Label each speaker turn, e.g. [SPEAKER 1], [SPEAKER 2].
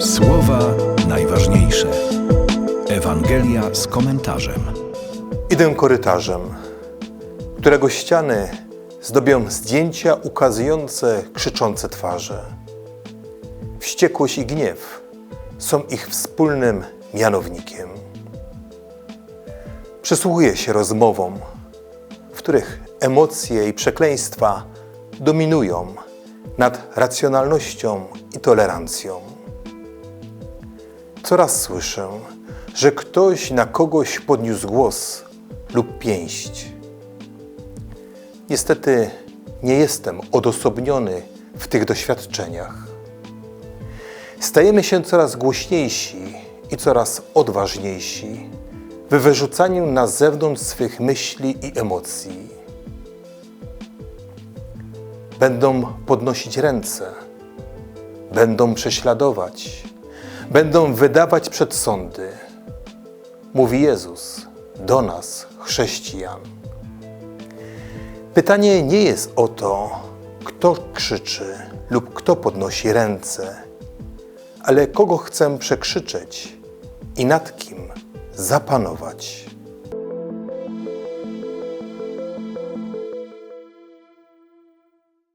[SPEAKER 1] Słowa najważniejsze. Ewangelia z komentarzem.
[SPEAKER 2] Idę korytarzem, którego ściany zdobią zdjęcia ukazujące krzyczące twarze. Wściekłość i gniew są ich wspólnym mianownikiem. Przysłuchuję się rozmowom, w których emocje i przekleństwa dominują nad racjonalnością i tolerancją. Coraz słyszę, że ktoś na kogoś podniósł głos lub pięść. Niestety nie jestem odosobniony w tych doświadczeniach. Stajemy się coraz głośniejsi i coraz odważniejsi w wyrzucaniu na zewnątrz swych myśli i emocji. Będą podnosić ręce, będą prześladować, będą wydawać przed sądy. Mówi Jezus do nas, chrześcijan. Pytanie nie jest o to, kto krzyczy lub kto podnosi ręce, ale kogo chcę przekrzyczeć i nad kim zapanować.